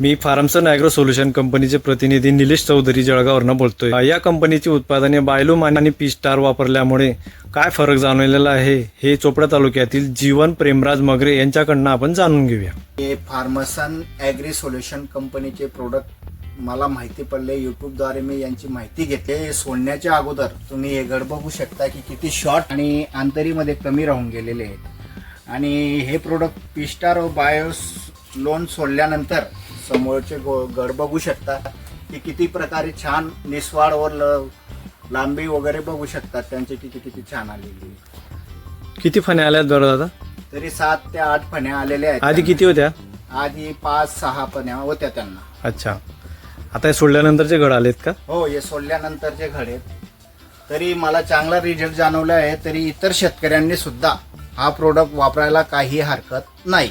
मी फार्मसन agro solution कंपनीचे प्रतिनिधी निलेश चौधरी जळगावरनं बोलतोय. या कंपनीची उत्पादने बायलूम आणि पी स्टार वापरल्यामुळे काय फरक जाणवलेला आहे हे चोपडा तालुक्यातील जीवन प्रेमराज मगरे यांच्याकडनं आपण जाणून घेऊया. हे फार्मसन ॲग्री सोल्युशन कंपनीचे प्रोडक्ट मला माहिती पडले. युट्यूबद्वारे मी यांची माहिती घेतली. हे सोडण्याच्या अगोदर तुम्ही हे गड बघू शकता की किती शॉर्ट आणि अंतरीमध्ये कमी राहून गेलेले आहेत. आणि हे प्रोडक्ट पिस्टार व बायोस लोन सोडल्यानंतर समोरचे गो- घड बघू शकता. की किती प्रकारे छान निस्वाड व ल- लांबी वगैरे बघू शकतात त्यांची किती किती छान आलेली. किती फण्या आल्यात बरं दादा? तरी सात ते आठ फण्या आलेल्या आहेत आधी किती होत्या? आधी पाच सहा फण्या होत्या त्यांना. अच्छा. आता हे सोडल्यानंतरचे घड आलेत का? हो हे सोडल्यानंतरचे घडे तरी मला चांगला रिझल्ट जाणवला आहे तरी इतर शेतकऱ्यांनी सुद्धा हा प्रोडक्ट वापरायला काही हरकत नाही.